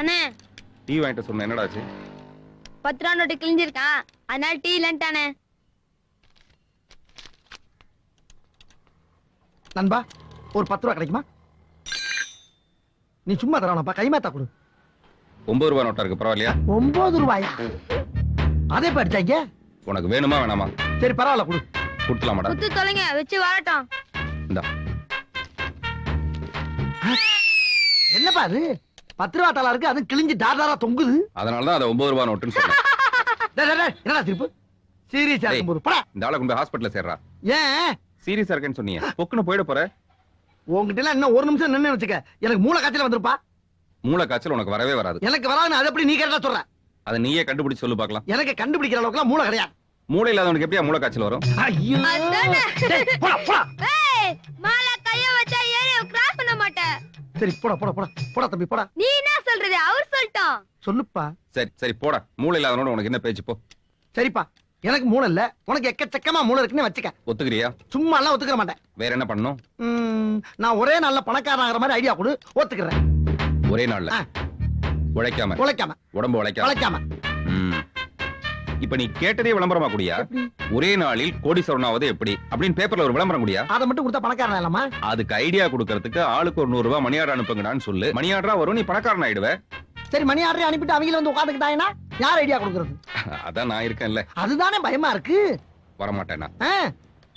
அண்ணே. டீ வாங்கிட்டு சொன்ன என்னடா ஆச்சு பத்து ரூபா நோட்டு கிழிஞ்சிருக்கான் அதனால டீ இல்லன்ட்டானே நண்பா ஒரு பத்து ரூபா கிடைக்குமா? நீ சும்மா தரவனப்பா கைமாத்தா கொடு. ஒன்பது ரூபா நோட்டா இருக்கு பரவாயில்லையா? ஒன்பது ரூபாயா? அதே படிச்சாங்க உனக்கு வேணுமா வேணாமா? சரி பரவாயில்ல கொடு. கொடுத்துலாமாடா குத்து தொலைங்க வச்சு வரட்டும். இந்தா. என்னப்பா அது? பத்து ரூபா இருக்கு அது கிழிஞ்சு டார்டாரா தொங்குது. அதனால தான் அதை ஒன்பது ரூபா நோட்டுன்னு சொன்னேன் என்னடா திருப்பு சீரியஸா. இருக்கும்போது படா. இந்த ஆளை கொண்டு போய் ஹாஸ்பிட்டல்ல சேர்றா. ஏன்? சீரியஸா இருக்கேன்னு சொன்னீங்க பொக்குன்னு போயிட போற. உங்ககிட்ட எல்லாம் இன்னும் ஒரு நிமிஷம் நின்னு வச்சுக்க. எனக்கு மூளை காய்ச்சல் வந்திருப்பா. மூளை காய்ச்சல் உனக்கு வரவே வராது. எனக்கு வராதுன்னு அது எப்படி நீ கேட்டா சொல்ற? அதை நீயே கண்டுபிடிச்சு சொல்லு பார்க்கலாம். எனக்கு கண்டுபிடிக்கிற அளவுக்கு மூளை கிடையாது. மூளை இல்லாதவனுக்கு எப்படியா மூளை காய்ச்சல் வரும்? ஐயோ. போடா போடா. மேல கைய வச்சா சரி போடா போடா போடா போடா தம்பி போடா. நீ என்ன சொல்றது? அவர் சொல்லிட்டான் சொல்லுப்பா. சரி சரி போடா. மூளை இல்லாதவனோட உனக்கு என்ன பேச்சு போ. சரிப்பா. எனக்கு மூளை இல்ல. உனக்கு எக்கச்சக்கமா மூளை இருக்குன்னு வச்சுக்க. ஒத்துக்கிறியா? சும்மா எல்லாம் ஒத்துக்கிற மாட்டேன். வேற என்ன பண்ணணும்? ம், நான் ஒரே நாள்ல பணக்காரன் ஆகிற மாதிரி ஐடியா கொடு. ஒத்துக்கிறேன். ஒரே நாள்ல? ஆ. உழைக்காம? உழைக்காம. உடம்பு உழைக்காம? உழைக்காம. ம். இப்ப நீ கேட்டதே விளம்பரமா குடியா? ஒரே நாளில் கோடீஸ்வரனாவது எப்படி? அப்படின்னு பேப்பர்ல ஒரு விளம்பரம் குடியா? அதை மட்டும் கொடுத்தா பணக்காரன் இல்லாமா அதுக்கு ஐடியா கொடுக்கறதுக்கு ஆளுக்கு ஒரு நூறு ரூபாய் மணி ஆர்டர் அனுப்புங்கடான்னு சொல்லு. மணி ஆர்டரா வரும் நீ பணக்காரன் ஆயிடுவ. சரி மணி ஆர்டர் அனுப்பிட்டு அவங்க வந்து உட்காந்துக்கிட்டாங்கன்னா யார் ஐடியா கொடுக்கறது? அதான் நான் இருக்கேன்ல. அதுதானே பயமா இருக்கு. வரமாட்டேன்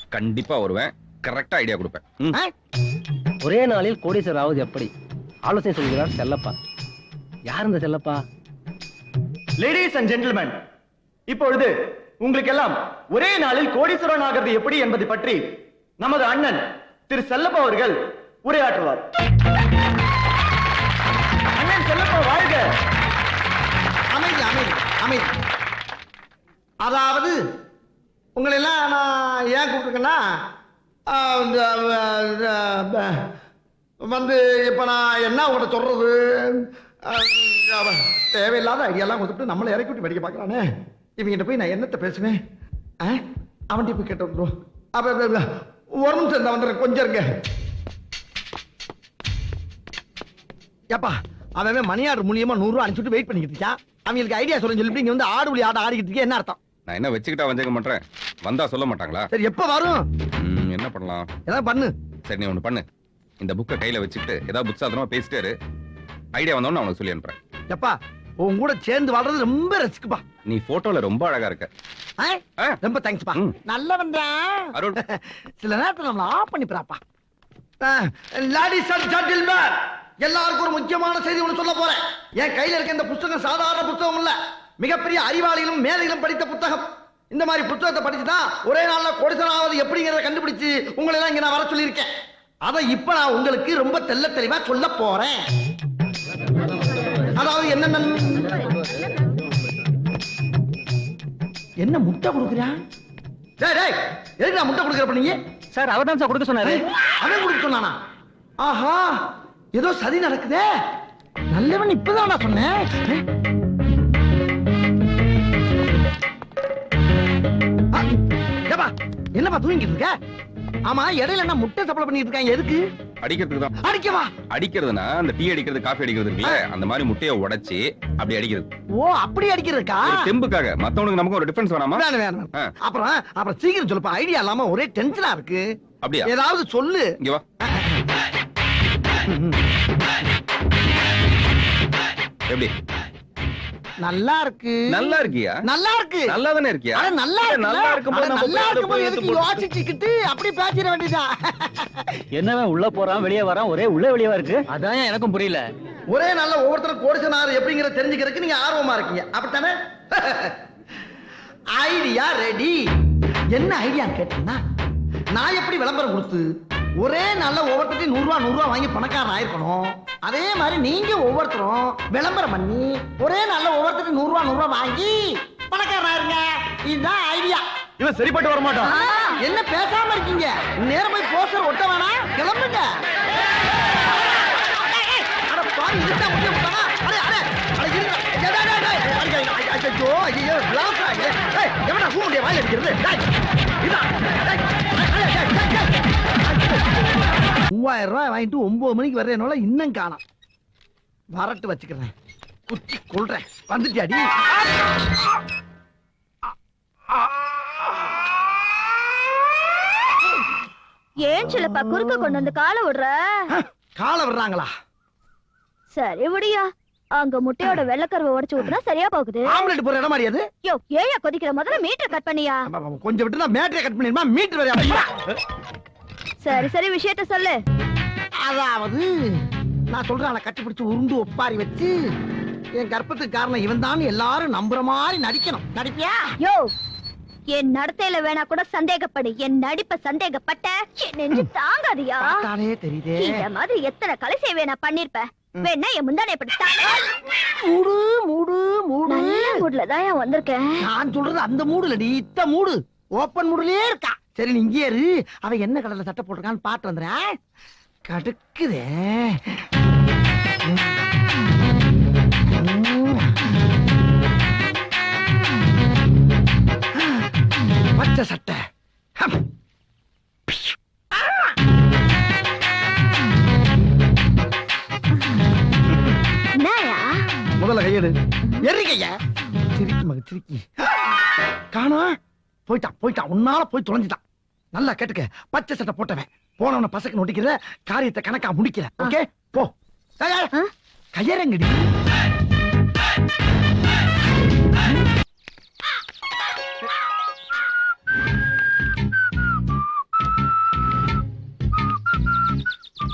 கண்டிப்பா வருவேன். கரெக்டா ஐடியா கொடுப்பேன். ஒரே நாளில் கோடீஸ்வரர் ஆவது எப்படி? ஆலோசனை சொல்கிறார் செல்லப்பா. யார் இந்த செல்லப்பா? லேடிஸ் அண்ட் ஜென்டில்மேன் இப்பொழுது உங்களுக்கெல்லாம் ஒரே நாளில் கோடீஸ்வரன் ஆகிறது எப்படி என்பதை பற்றி நமது அண்ணன் திரு செல்லப்பா அவர்கள் உரையாற்றுவார். அண்ணன் செல்லப்பா வாழ்க அமைதி அமைதி அமைதி. அதாவது உங்களை எல்லாம் நான் ஏன் கூப்பிட்டுருக்கேன்னா இந்த, வந்து இப்ப நான் என்ன உங்கள்கிட்ட சொல்றது? தேவையில்லாத ஐடியாலாம் கொடுத்துட்டு நம்மளை இறக்கி விட்டு படிக்க பார்க்கறானே. இவங்கிட்ட போய் நான் என்னத்த பேசுவேன்? அவன்கிட்ட போய் கேட்டு வந்துடும் அப்ப ஒரு நிமிஷம் இந்த வந்துடுறேன். கொஞ்சம் இருங்க. ஏப்பா அவன் மணி ஆர்டர் மூலியமா நூறு ரூபா அனுப்பிச்சுட்டு வெயிட் பண்ணிக்கிட்டு இருக்கான். அவங்களுக்கு ஐடியா சொல்ல சொல்லிட்டு இங்க வந்து ஆடு புலி ஆட்டம் ஆடிக்கிட்டு இருக்கே என்ன அர்த்தம்? நான் என்ன வச்சுக்கிட்டா வஞ்சகம் பண்றேன் வந்தா சொல்ல மாட்டாங்களா? சரி எப்ப வரும்? என்ன பண்ணலாம்? ஏதாவது பண்ணு. சரி நீ ஒண்ணு பண்ணு. இந்த புக்கை கையில வச்சுக்கிட்டு ஏதாவது புக்ஸ் அதனமா பேசிட்டே இரு. ஐடியா வந்தோன்னு நான் உனக்கு சொல்லி அனுப்புறேன். எப்பா உன் கூட சேர்ந்து வாழ்றது ரொம்ப ரசிக்குப்பா. நீ போட்டோல ரொம்ப அழகா இருக்க. ஆ? ஆ, ரொம்ப தேங்க்ஸ்ப்பா. ம். நல்லவன் தான் அருள். சில நேரத்துல நம்மள ஆஃப் பண்ணி போறாப்பா லேடிஸ் அண்ட் ஜென்டில்மேன் எல்லாருக்கும் ஒரு முக்கியமான செய்தி ஒன்று சொல்ல போறேன். என் கையில இருக்க இந்த புத்தகம் சாதாரண புத்தகம் இல்ல. மிகப்பெரிய அறிவாளிகளும் மேதைகளும் படித்த புத்தகம். இந்த மாதிரி புத்தகத்தை படிச்சு தான் ஒரே நாள்ல கொடிசனாவது எப்படிங்கிறத கண்டுபிடிச்சு உங்களை எல்லாம் இங்க நான் வர சொல்லியிருக்கேன். அதை இப்ப நான் உங்களுக்கு ரொம்ப தெள்ள தெளிவா சொல்ல போறேன். அதாவது என்னென்ன? என்ன முட்டை கொடுக்குறா? டேய் டேய் எதுக்கு நான் முட்டை கொடுக்குறப்ப நீங்க சார் அவர் தான் சார் கொடுக்க சொன்னாரு. அவன் கொடுக்க சொன்னானா? ஆஹா ஏதோ சதி நடக்குதே. நல்லவன் இப்பதான் நான் சொன்னேன் என்னப்பா தூங்கிட்டு இருக்க? ஆமா இடையில என்ன முட்டை சப்ளை பண்ணிட்டு இருக்காங்க எதுக்கு? அடிக்கிறதுக்கு தான். அடிக்கவா? அடிக்கிறதுனா அந்த டீ அடிக்கிறது காஃபி அடிக்கிறது இருக்குல்ல அந்த மாதிரி முட்டையை உடைச்சி அப்படி அடிக்கிறது. ஓ அப்படி அடிக்கிறதுக்கா? ஒரு தெம்புக்காக. மத்தவனுக்கு நமக்கு ஒரு டிஃபரன்ஸ் வேணாமா? வேணும் வேணும். அப்புறம் அப்புறம் சீக்கிரம் சொல்லுப்பா ஐடியா இல்லாம ஒரே டென்ஷனா இருக்கு. அப்படியா? ஏதாவது சொல்லு. இங்க வா. எப்படி? நல்லா இருக்கு நல்லா இருக்கியா? நல்லா இருக்கு நல்லா தானே இருக்கியா நல்லா இருக்கு நல்லா இருக்கும்போது நல்லா இருக்கும்போது எதுக்கு யோசிச்சுக்கிட்டு அப்படி பேசிட வேண்டியதான் என்னவன் உள்ள போறான் வெளியே வரான் ஒரே உள்ள வெளியவா இருக்கு. அதான் எனக்கும் புரியல. ஒரே நாள்ல ஒவ்வொருத்தரும் கோடிசனார் எப்படிங்கிற தெரிஞ்சுக்கிறதுக்கு நீங்க ஆர்வமா இருக்கீங்க. அப்படித்தானே? ஐடியா ரெடி என்ன ஐடியான்னு கேட்டீங்கன்னா நான் எப்படி விளம்பரம் கொடுத்து ஒரே நாள்ல ஒவ்வொருத்தையும் நூறு ரூபா நூறு ரூபா வாங்கி பணக்காரன் ஆயிருக்கணும். அதே மாதிரி நீங்க ஒவ்வொருத்தரும் விளம்பரம் பண்ணி ஒரே நாள்ல ஒவ்வொருத்தையும் நூறு ரூபா நூறு ரூபா வாங்கி பணக்காரன் ஆயிருங்க. இதுதான் ஐடியா இவன் சரிப்பட்டு வர மாட்டான் என்ன பேசாம இருக்கீங்க? நேரம் போய் போஸ்டர் ஒட்ட வேணாம் கிளம்புங்க. அட பாரு, இதுதான் முடிய விட்டானா? அடே, அடே, அட, மூவாயிரம் ரூபாய் வாங்கிட்டு ஒன்பது மணிக்கு வர்றேனால இன்னும் காணோம். வரட்டு வச்சுக்கிறேன். குத்தி கொள்றேன் வந்துட்டியாடி? ஏன் சிலப்பா குறுக்க கொண்டு வந்து காலை விடுற? காலை விடுறாங்களா? சரி விடியா. அங்க முட்டையோட வெள்ளக்கருவை உடைச்சு விட்டுனா சரியா போகுது. ஆம்லெட் போற இடம் மாதிரி அது? யோ ஏயா கொதிக்கிற முதல்ல மீட்டர் கட் பண்ணியா? கொஞ்சம் விட்டு நான் மேட்ரை கட் பண்ணிருமா மீட்டர் வரையா சரி சரி விஷயத்த சொல்லு. அதாவது நான் சொல்றேன் அவனை கட்டிப்பிடிச்சு உருண்டு ஒப்பாரி வச்சு என் கர்ப்பத்துக்கு காரணம் இவன் தான் எல்லாரும் நம்புற மாதிரி நடிக்கணும். நடிப்பியா? யோ என் நடத்தையில வேணா கூட சந்தேகப்படு. என் நடிப்ப சந்தேகப்பட்ட நெஞ்சு தாங்காதியா? பார்த்தாலே தெரியுதே. இந்த மாதிரி எத்தனை கலை சேவை நான் பண்ணிருப்பேன் வேணா என் முந்தானை படி மூடு மூடு மூடு. நல்ல மூட்ல தான் வந்திருக்கேன் நான் சொல்றது அந்த மூடுல நீ இத்த மூடு. ஓப்பன் மூடுலயே இருக்கா? சரி நீ இங்கே இரு. அவன் என்ன கலர்ல சட்டை போட்டிருக்கான்னு பாட்டு வந்துடுறேன். கடுக்குதே. பச்சை சட்டை. முதல்ல கையெடு. எரி கைய. சிரிக்கி மக சிரிக்கி. காணா. போயிட்டான் போயிட்டான். உன்னால போய் தொலைஞ்சிட்டான். நல்லா கேட்டுக்க. பச்சை சட்டை போட்டவன். போனவன பசக்கு நொடிக்கிற காரியத்தை கணக்கா முடிக்கிற ஓகே? போ? கையறங்கடி.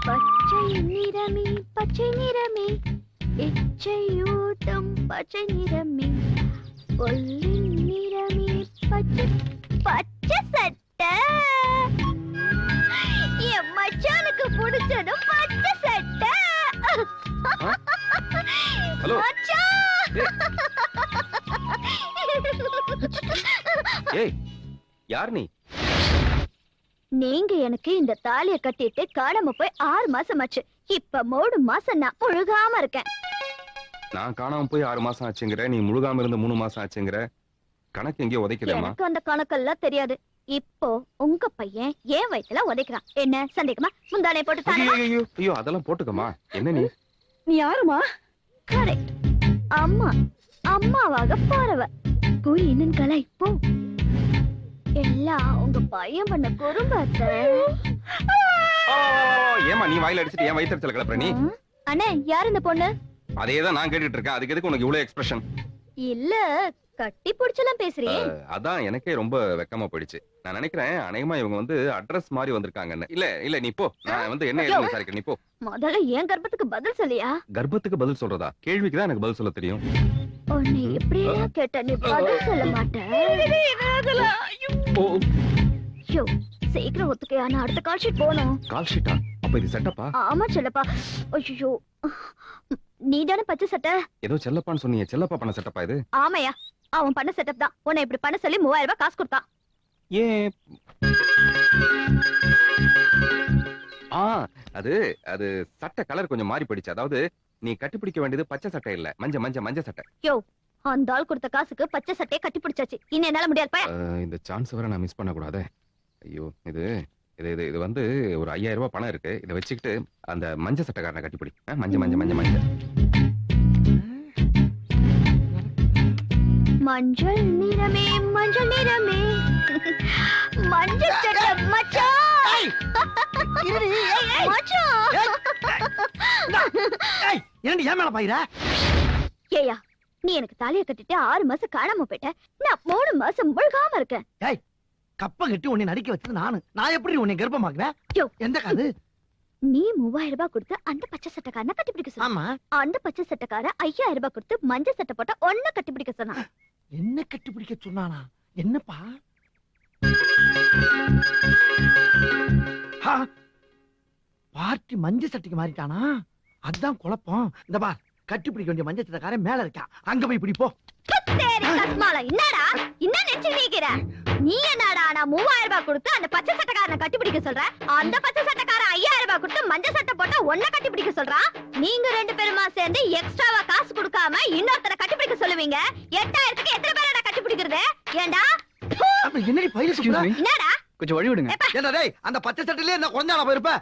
பச்சை நிறமே பச்சை நிறமே. இச்சையூட்டும் பச்சை நிறமே. ஒல்லி நிறமே பச்சை பச்சை சட்டை என் மச்சானுக்கு பிடிச்சதும் பச்சை சட்டை. ஹலோ. ஏய் யார் நீ? நீங்க எனக்கு இந்த தாலிய கட்டிட்டு காணாம போய் ஆறு மாசம் ஆச்சு. இப்ப மூணு மாசம் நான் முழுகாம இருக்கேன். நான் காணாம போய் ஆறு மாசம் ஆச்சுங்கிற நீ முழுகாம இருந்து மூணு மாசம் ஆச்சுங்கிற கணக்கு எங்கேயோ உதைக்குதேம்மா எனக்கு அந்த கணக்கெல்லாம் தெரியாது. இப்போ உங்க பையன் ஏன் வயித்துல உதைக்கிறான். என்ன சந்தேகமா? முந்தானை போட்டு ஐயோ ஐயோ, அதெல்லாம் போட்டுக்கமா என்ன நீ? நீ யாருமா? கரெக்ட் அம்மா அம்மாவாக போறவ போய் என்னன்னு கலை போ எல்லாம் உங்க பையன் பண்ண குறும்பத்த ஓ, ஏம்மா நீ வாயில அடிச்சிட்டு ஏன் வயிற்றுச்சல கிளப்புற நீ? அண்ணே யார் இந்த பொண்ணு? அதே தான் நான் கேட்டுட்டு இருக்கேன். அதுக்கு எதுக்கு உனக்கு இவ்வளவு எக்ஸ்பிரஷன் இல்ல கட்டி புடிச்சலாம் பேசுறியே. அதான் எனக்கே ரொம்ப வெக்கமா போயிடுச்சு. நான் நினைக்கிறேன் அநேகமா இவங்க வந்து அட்ரஸ் மாதிரி வந்திருக்காங்கன்னு. இல்ல இல்ல நீ போ. நான் வந்து என்ன ஏதுன்னு விசாரிக்கிறேன். நீ போ. முதல்ல என் கர்ப்பத்துக்கு பதில் சொல்லியா? கர்ப்பத்துக்கு பதில் சொல்றதா? கேள்விக்கு தான் எனக்கு பதில் சொல்ல தெரியும். உன்னை எப்படியெல்லாம் கேட்ட? நீ பதில் சொல்ல மாட்டேன் சீக்கிரம் ஒத்துக்கையா? நான் அடுத்த கால் ஷீட் போகணும். கால் ஷீட்டா அப்ப இது செட்டப்பா ஆமா செல்லப்பா. ஐயோ நீ தானே பச்சை சட்டை? ஏதோ செல்லப்பான்னு சொன்னீங்க. செல்லப்பா பண்ண செட்டப்பா இது? ஆமையா. அவன் பண்ண செட்டப் தான். உன்னை இப்படி பண்ண சொல்லி மூவாயிரம் ரூபாய் காசு கொடுத்தான். ஏன்? ஆ அது அது சட்டை கலர் கொஞ்சம் மாறி போயிடுச்சு. அதாவது நீ கட்டிப்பிடிக்க வேண்டியது பச்சை சட்டை இல்ல. மஞ்ச மஞ்ச மஞ்ச சட்டை. அந்த ஆள் கொடுத்த காசுக்கு பச்சை சட்டையை கட்டி பிடிச்சாச்சு இன்னும் என்னால முடியாது இந்த சான்ஸ் வர நான் மிஸ் பண்ண கூடாதே ஐயோ இது இது இது இது வந்து ஒரு ஐயாயிரம் ரூபாய் பணம் இருக்கு. இதை வச்சுக்கிட்டு அந்த மஞ்ச சட்டைக்காரனை கட்டிப்பிடி. மஞ்ச மஞ்ச மஞ்ச மஞ்ச. மஞ்சள் நிறமே மஞ்சள் நிறமே. மஞ்சள் சட்டை மச்சான் ஏய், ஏய், ஏய், ஏன் மேல பாயிர ஏயா நீ எனக்கு தாலியை கட்டிட்டு ஆறு மாசம் காணாம போயிட்ட. நான் மூணு மாசம் முழுகாம இருக்கேன். கப்ப கட்டி உன்னை நடிக்க வச்சது நானு. நான் எப்படி உன்னை கர்ப்பமாக்குவேன். எந்த காது? நீ மூவாயிரம் ரூபாய் கொடுத்து அந்த பச்சை சட்டைக்காரனை கட்டி பிடிக்க சொன்ன அந்த பச்சை சட்டைக்கார ஐயாயிரம் ரூபாய் கொடுத்து மஞ்சள் சட்டை போட்டா ஒன்ன கட்டி பிடிக்க சொன்னான் என்ன கட்டுப்பிடிக்க சொன்னானா? என்னப்பா? பார்ட்டி மஞ்ச சட்டைக்கு மாறிட்டானா? அதான் குழப்பம். இந்த பா கட்டுப்பிடிக்க வேண்டிய மஞ்சள் சட்டக்காரன் மேல இருக்கான். அங்க போய் பிடிப்போ போ சரி. கஸ்மாலா என்னடா? என்ன நினைச்சு நீக்கிற நீ என்னடா நான் மூவாயிரம் ரூபாய் கொடுத்து அந்த பச்சை சட்டைக்காரனை கட்டி பிடிக்க சொல்ற? அந்த பச்சை சட்டைக்காரன் ஐயாயிரம் ரூபாய் கொடுத்து மஞ்சள் சட்டை போட்டா ஒன்ன கட்டி பிடிக்க சொல்றான் நீங்க ரெண்டு பேருமா சேர்ந்து எக்ஸ்ட்ராவா காசு கொடுக்காம இன்னொருத்தரை கட்டி பிடிக்க சொல்லுவீங்க? எட்டாயிரத்துக்கு எத்தனை பேரடா கட்டி பிடிக்கிறது ஏண்டா? என்னடி பயிர் சொல்ற என்னடா? கொஞ்சம் வழி விடுங்க. ஏண்டா டேய் அந்த பச்சை சட்டையிலே என்ன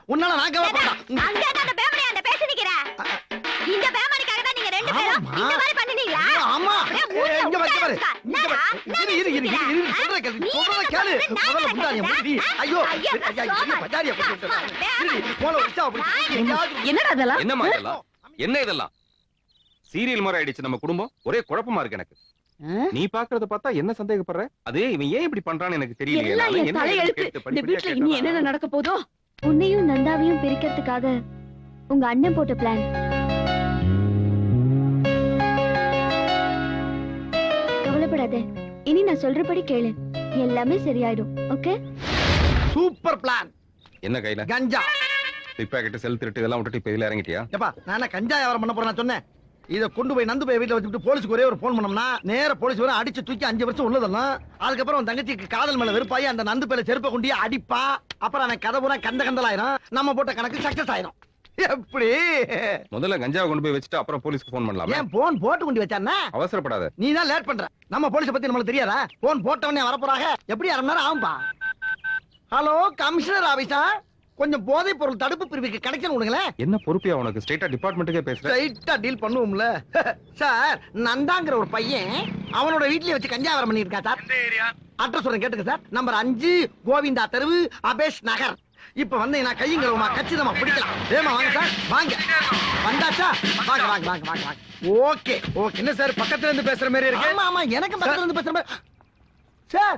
உன்னால நான் அங்க அந்த அந்த பேசி நிக்கிற இந்த சீரியல் மாதிரி நம்ம குடும்பம். ஒரே குழப்பமா இருக்கு எனக்கு. நீ பாக்குறத பார்த்தா என்ன சந்தேகப்படுற? அது இவன் ஏன் இப்படி பண்றான்னு எனக்கு தெரியல இந்த என்ன நடக்க போதோ உன்னையும் நந்தாவையும் பிரிக்கிறதுக்காக உங்க அண்ணன் போட்ட பிளான் கவலைப்படாத. இனி நான் சொல்றபடி கேளு. எல்லாமே சரியாயிடும். ஓகே சூப்பர் பிளான் என்ன கையில? கஞ்சா. பிக் பாக்கெட் செல் திருட்டு இதெல்லாம் விட்டுட்டு இப்ப இதுல இறங்கிட்டியா? ஏப்பா நான் கஞ்சா வியாபாரம் பண்ண போறேன் நான் சொன்னேன். இத கொண்டு போய் நந்து போய் வீட்டுல வச்சுட்டு போலீஸ்க்கு ஒரே ஒரு போன் பண்ணோம்னா நேர போலீஸ் வர அடிச்சு தூக்கி அஞ்சு வருஷம் உள்ளதெல்லாம் அதுக்கப்புறம் தங்கச்சிக்கு காதல் மேல வெறுப்பாயி அந்த நந்து பேல செருப்பை கொண்டு அடிப்பா. அப்புறம் அவன் கதை பூரா கந்த கந்தலாயிரும். நம்ம போட்ட கணக்கு சக்சஸ் ஆயிரும். எப்படி முதல்ல கஞ்சாவை கொண்டு போய் வச்சுட்டு அப்புறம் போலீஸ்க்கு ஃபோன் பண்ணலாமா? ஏன் போன் போட்டு கொண்டு வச்சானே அவசரப்படாத. நீ தான் லேட் பண்ற. நம்ம போலீஸ பத்தி நம்மளுக்கு தெரியாதா? போன் போட்டவனே வரப்போறாங்க எப்படி அரை நேரம் ஆகும்பா? ஹலோ கமிஷனர் ஆபீஸா கொஞ்சம் போதைப் பொருள் தடுப்பு பிரிவுக்கு கனெக்ஷன் கொடுங்களேன் என்ன பொறுப்பியா உனக்கு? ஸ்ட்ரெயிட்டா டிபார்ட்மெண்ட்டுக்கே பேசுற. ஸ்ட்ரைட்டா டீல் பண்ணுவோம்ல. சார் நந்தாங்கிற ஒரு பையன் அவனோட வீட்லயே வச்சு கஞ்சாவரம் பண்ணிருக்கா சார் அட்ரஸ் சொல்றேன் கேட்டுங்க சார் நம்பர் அஞ்சு கோவிந்தா தெருவு அபேஷ் நகர். இப்ப வந்து நான் கையுங்கிறவமா கச்சிதமா பிடிக்கலாம். ஏமா வாங்க சார் வாங்க. வந்தாச்சா? வாங்க வாங்க வாங்க வாங்க வாங்க. Okay okay. என்ன சார் பக்கத்துல இருந்து பேசுற மாதிரி இருக்கு? ஆமா ஆமா எனக்கு பக்கத்துல இருந்து பேசுற மாதிரி சார்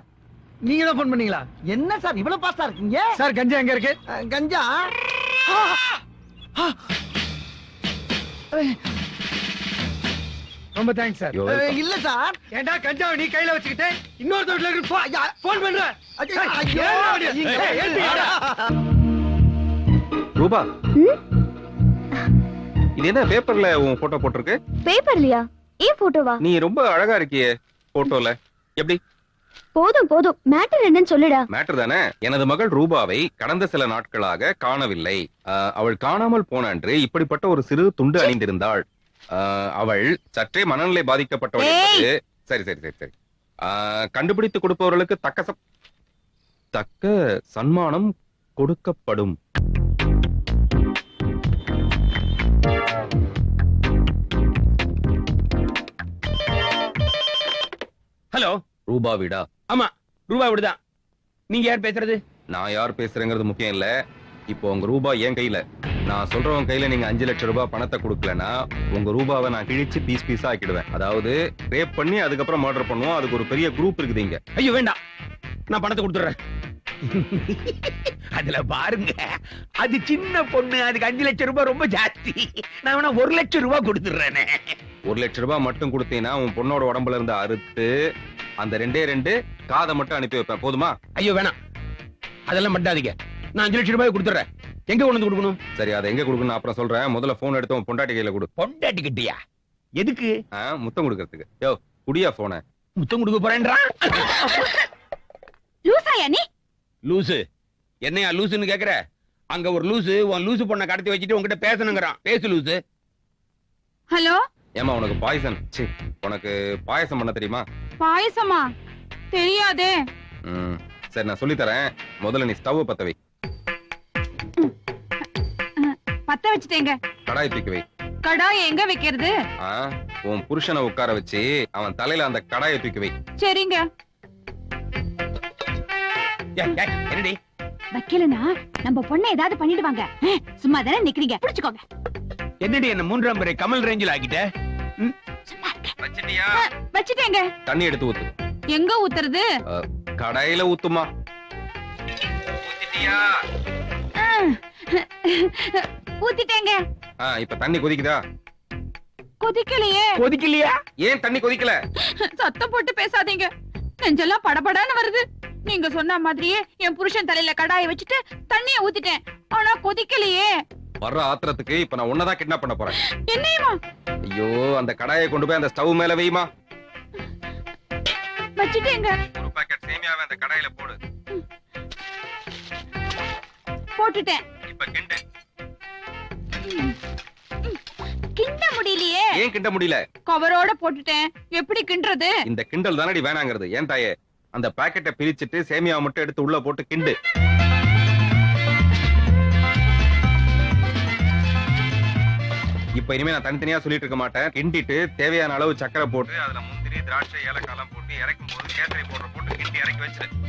நீங்க தான் போன் பண்ணீங்களா? என்ன சார் இவ்வளவு பாஸ்டா இருக்கீங்க? சார் கஞ்சா எங்க இருக்கு? கஞ்சா? ரொம்ப தேங்க்ஸ் சார். இல்ல சார். ஏன்டா கஞ்சாவை நீ கையில வச்சுக்கிட்டு இன்னொரு வீட்டுல இருக்கு போன் பண்ற. ரூபா. இது என்ன பேப்பர்ல உன் போட்டோ போட்டிருக்கு? பேப்பர்லயா? ஏன் போட்டோவா நீ ரொம்ப அழகா இருக்கியே போட்டோல எப்படி? போதும் போதும். மேட்டர் என்னன்னு சொல்லுடா. மேட்டர் தானே? எனது மகள் ரூபாவை கடந்த சில நாட்களாக காணவில்லை. அவள் காணாமல் போன அன்று இப்படிப்பட்ட ஒரு சிறு துண்டு அணிந்திருந்தாள். அவள் சற்றே மனநிலை பாதிக்கப்பட்டவள் என்பது சரி சரி சரி சரி. கண்டுபிடித்து கொடுப்பவர்களுக்கு தக்க தக்க சன்மானம் கொடுக்கப்படும். ஹலோ ரூபாவிடா ஆமா ரூபா விடுதான். நீங்க யார் பேசுறது? நான் யார் பேசுறேங்கிறது முக்கியம் இல்ல. இப்போ உங்க ரூபாய் என் கையில. நான் சொல்றவன் கையில நீங்க அஞ்சு லட்சம் ரூபாய் பணத்தை கொடுக்கலனா உங்க ரூபாவை நான் கிழிச்சு பீஸ் பீஸா ஆக்கிடுவேன். அதாவது ரேப் பண்ணி அதுக்கப்புறம் மர்டர் பண்ணுவோம். அதுக்கு ஒரு பெரிய குரூப் இருக்குது இங்க. ஐயோ வேண்டாம். நான் பணத்தை கொடுத்துறேன் அதுல பாருங்க. அது சின்ன பொண்ணு அதுக்கு அஞ்சு லட்சம் ரூபாய் ரொம்ப ஜாஸ்தி. நான் வேணா ஒரு லட்சம் ரூபாய் கொடுத்துடுறேனே. ஒரு லட்சம் ரூபாய் மட்டும் கொடுத்தீங்கன்னா உன் பொண்ணோட உடம்புல இருந்து அறுத்து அந்த ரெண்டே ரெண்டு காதை மட்டும் அனுப்பி வைப்பேன். போதுமா? ஐயோ வேணாம். அதெல்லாம் பண்ணாதீங்க நான் அஞ்சு லட்சம் ரூபாய் கொடுத்துறேன் எங்க கொண்டு வந்து கொடுக்கணும்? சரி அதை எங்க கொடுக்கணும் அப்புறம் சொல்றேன். முதல்ல போன் எடுத்து உன் பொண்டாட்டி கையில கொடு. பொண்டாட்டி கிட்டியா? எதுக்கு? ஆ, முத்தம் கொடுக்கறதுக்கு. யோ குடியா போன முத்தம் கொடுக்க போறேன்றான். லூசாயா நீ? லூசு. என்னையா லூசுன்னு கேக்குற? அங்க ஒரு லூசு உன் லூசு பொண்ணை கடத்தி வச்சுட்டு உன்கிட்ட பேசணுங்கிறான். பேசு லூசு. ஹலோ? ஏமா உனக்கு பாய்சன் சி உனக்கு பாயசம் பண்ண தெரியுமா? பாயசமா? தெரியாதே. ம், சரி நான் சொல்லி தரேன் முதல்ல நீ ஸ்டவ் பத்த வை. பத்த வச்சுட்டேங்க கடாய் தூக்கி வை. கடாய் எங்க வைக்கிறது? ஆ, உன் புருஷனை உட்கார வச்சு அவன் தலையில அந்த கடாயை தூக்கி வை. சரிங்க. என்னடி? வைக்கலனா நம்ம பொண்ணை ஏதாவது பண்ணிடுவாங்க. சும்மா தானே நிக்கிறீங்க. புடிச்சுக்கோங்க. என்னடி என்ன மூன்றாம் முறை கமல் ரேஞ்சில் அஹ், வச்சுட்டேங்க. தண்ணி எடுத்து ஊத்து. எங்க ஊத்துறது? கடாயில ஊத்துமா. ஊத்திட்டேங்க. ஆ, இப்ப தண்ணி கொதிக்குதா? கொதிக்கலையே. கொதிக்கலையா? ஏன் தண்ணி கொதிக்கல? சத்தம் போட்டு பேசாதீங்க. நெஞ்செல்லாம் படபடான்னு வருது. நீங்க சொன்ன மாதிரியே என் புருஷன் தலையில கடாயை வச்சுட்டு தண்ணிய ஊத்திட்டேன். ஆனா கொதிக்கலையே. வர்ற ஆத்திரத்துக்கு இப்ப நான் உன்னதான் கிட்னாப் பண்ண போறேன். என்னையுமா? ஐயோ அந்த கடாயை கொண்டு போய் அந்த ஸ்டவ் மேல வைமா. வச்சுட்டேங்க. ஒரு பாக்கெட் சேமியாவை அந்த கடாயில போடு. போட்டுட்டேன். இப்ப கிண்டு. கிண்ட முடியலையே. ஏன் கிண்ட முடியல? கவரோட போட்டுட்டேன். எப்படி கிண்டுறது? இந்த கிண்டல் தானடி வேணாங்கிறது. ஏன் தாயே? அந்த பாக்கெட்டை பிரிச்சுட்டு சேமியாவை மட்டும் எடுத்து உள்ள போட்டு கிண்டு. இப்ப இனிமே நான் தனித்தனியா சொல்லிட்டு இருக்க மாட்டேன். கிண்டிட்டு தேவையான அளவு சக்கரை போட்டு அதுல முந்திரி திராட்சை ஏலக்காலம் போட்டு இறக்கும் போது கேசரி போடுற போட்டு கிண்டி இறக்கி வச்சிருக்கேன்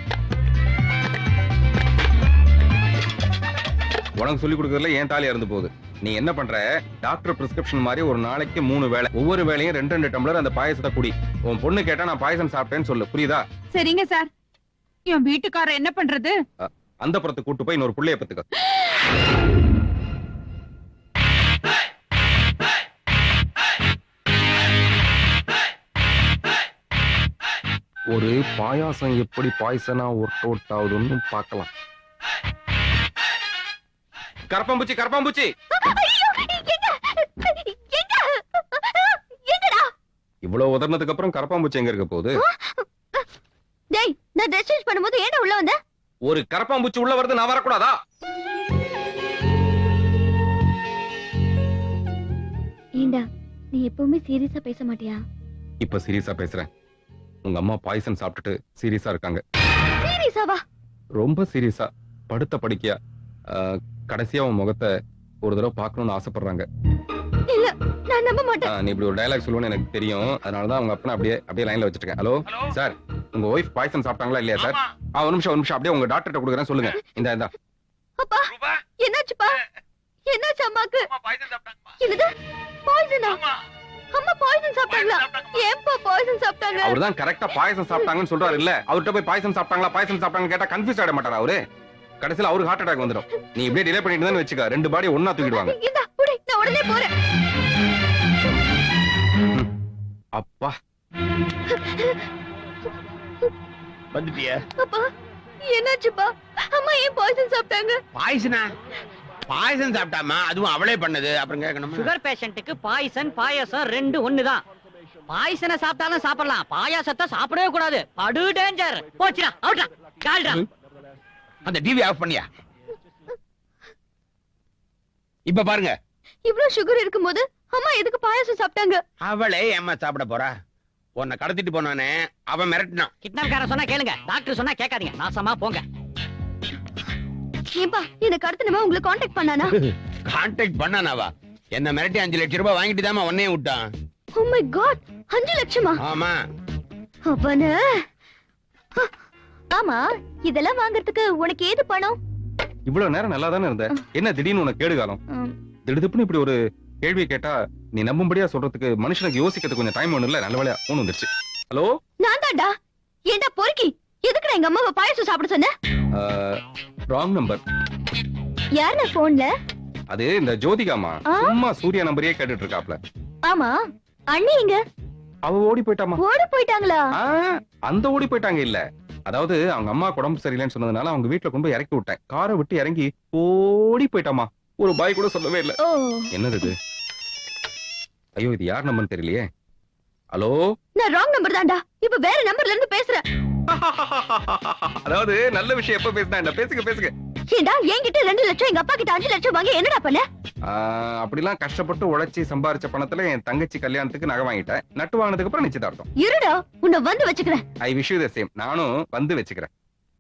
உனக்கு சொல்லி கொடுக்கறதுல ஏன் தாலி இறந்து போகுது. நீ என்ன பண்ற? டாக்டர் பிரிஸ்கிரிப்ஷன் மாதிரி ஒரு நாளைக்கு மூணு வேளை ஒவ்வொரு வேளையும் ரெண்டு ரெண்டு டம்ளர் அந்த பாயசத்தை குடி. உன் பொண்ணு கேட்டா நான் பாயசம் சாப்பிட்டேன்னு சொல்லு புரியுதா? சரிங்க சார் என் வீட்டுக்காரர் என்ன பண்றது? அந்த புறத்து கூட்டு போய் இன்னொரு புள்ளைய பத்துக்க. ஒரு பாயாசம் எப்படி பாய்சனா ஒர்க் அவுட் ஆகுதுன்னு பார்க்கலாம். கரப்பாம்பூச்சி கரப்பாம்பூச்சி? இவ்வளவு உதர்னதுக்கு அப்புறம் கரப்பாம்பூச்சி எங்க இருக்க போகுது? டேய் நான் ட்ரெஸ் சேஞ்ச் பண்ணும்போது ஏன்டா உள்ள வந்த? ஒரு கரப்பாம்பூச்சி உள்ள வருது நான் வரக்கூடாதா? ஏண்டா நீ எப்பவுமே சீரியஸா பேச மாட்டியா? இப்ப சீரியஸா பேசுறேன். உங்க அம்மா பாய்சன் சாப்பிட்டுட்டு சீரியஸா இருக்காங்க. சீரியஸாவா ரொம்ப சீரியஸா படுத்த படிக்கையா? கடைசியா உன் முகத்தை ஒரு தடவை பார்க்கணும்னு ஆசைப்படுறாங்க. இல்ல நான் நம்ப மாட்டேன். நீ இப்படி ஒரு டயலாக் சொல்லுவேன்னு எனக்கு தெரியும். அதனாலதான் அவங்க அப்பனை அப்படியே அப்படியே லைன்ல வச்சிருக்கேன் ஹலோ சார் உங்க ஒய்ஃப் பாய்சன் சாப்பிட்டாங்களா இல்லையா சார் ஆ ஒரு நிமிஷம் ஒரு நிமிஷம். அப்படியே உங்க டாக்டர்கிட்ட கொடுக்குறேன் சொல்லுங்க. இந்த இந்த. அப்பா என்னாச்சுப்பா? என்னாச்சு அம்மாக்கு? என்னது? பாய்சனா அம்மா பாய்சன் சாப்பிட்டாங்களா? ஏன்பா பாய்சன் சாப்பிட்டாங்க? அவர் தான் கரெக்டா பாயசம் சாப்பிட்டாங்கன்னு சொல்றாரு இல்ல அவர்கிட்ட போய் பாயசம் சாப்பிட்டாங்களா பாயசம் சாப்பிட்டாங்க கேட்டா கன்ஃபியூஸ் ஆயிட மாட்டாரா அவரு? கடைசியில அவருக்கு ஹார்ட் அட்டாக் வந்துடும். நீ இப்படியே டிலே பண்ணிட்டு வச்சுக்க. ரெண்டு பாடி ஒன்னா தூக்கிடுவாங்க. இந்தா புடி நான் உடனே போறேன் அப்பா. வந்துட்டிய? அப்பா என்னாச்சுப்பா? அம்மா ஏன் பாய்சன் சாப்பிட்டாங்க? பாயசனா பாயசம் சாப்பிட்டாமா அதுவும் அவளே பண்ணது. அப்புறம் கேட்கணுமா? சுகர் பேஷண்ட்டுக்கு பாய்சன் பாயாசம் ரெண்டு ஒண்ணுதான். பாய்சனை சாப்பிட்டாலும் சாப்பிடலாம். பாயாசத்தை சாப்பிடவே கூடாது. படு டேஞ்சர் போச்சுடா அவுட்ரா கால்டா அந்த டிவி ஆஃப் பண்ணியா? இப்ப பாருங்க. இவ்ளோ சுகர் இருக்கும்போது அம்மா எதுக்கு பாயாசம் சாப்பிட்டாங்க? அவளே ஏம்மா சாப்பிட போறா? உன்னை கடத்திட்டு போனானே அவன் மிரட்டினான். கிட்னாப்காரன் சொன்னா கேளுங்க. டாக்டர் சொன்னா கேட்காதீங்க. நாசமா போங்க. ஏன்பா இந்த கடத்தினமா உங்களை காண்டாக்ட் பண்ணானா? கான்டாக்ட் பண்ணானாவா? என்ன மிரட்டி அஞ்சு லட்சம் ரூபாய் வாங்கிட்டு தாமா உன்னையும் விட்டான். ஓ மை காட் அஞ்சு லட்சமா? ஆமா. அவன. ஆமா இதெல்லாம் வாங்குறதுக்கு உனக்கு ஏது பணம்? இவ்வளவு நேரம் நல்லா தானே இருந்த என்ன திடீர்னு உனக்கு கேடு காலம்? ம், திடுதுப்புன்னு இப்படி ஒரு கேள்வியை கேட்டா நீ நம்பும்படியா சொல்றதுக்கு மனுஷனுக்கு யோசிக்கிறதுக்கு கொஞ்சம் டைம் ஒண்ணு இல்ல. நல்ல வேலையா போன் வந்துருச்சு. ஹலோ நான் தான்டா. ஏண்டா பொறுக்கி? எதுக்குடா எங்க அம்மாவை பாயாசம் சாப்பிட சொன்ன? ராங் நம்பர் யாருண்ணா போன்ல அது இந்த ஜோதிகாமா? சும்மா சூர்யா நம்பரையே கேட்டுட்டு இருக்காப்ல ஆமா. அண்ணி இங்க அவ ஓடி போயிட்டாமா ஓடி போயிட்டாங்களா? அந்த ஓடி போயிட்டாங்க இல்ல. அதாவது அவங்க அம்மா உடம்பு சரியில்லைன்னு சொன்னதுனால அவங்க வீட்டுல கொண்டு போய் இறக்கி விட்டேன். காரை விட்டு இறங்கி ஓடி போயிட்டாமா ஒரு பாய் கூட சொல்லவே இல்ல. என்னது இது? ஐயோ இது யார் நம்பர்னு தெரியலையே. ஹலோ நான் ராங் நம்பர் தான்டா. இப்ப வேற நம்பர்ல இருந்து பேசுறேன். அதாவது நல்ல விஷயம் எப்ப பேசினா என்ன? பேசுங்க பேசுங்க. ஏண்டா என்கிட்ட ரெண்டு லட்சம் எங்க அப்பா கிட்ட அஞ்சு லட்சம் வாங்கி என்னடா பண்ண? அப்படிலாம் கஷ்டப்பட்டு உழைச்சி சம்பாரிச்ச பணத்துல என் தங்கச்சி கல்யாணத்துக்கு நகை வாங்கிட்டேன். நட்டு வாங்கினதுக்கு அப்புறம் நிச்சயதார்த்தம். இருடா உன்னை வந்து வச்சுக்கிறேன். I wish you the same நானும் வந்து வச்சுக்கிறேன்.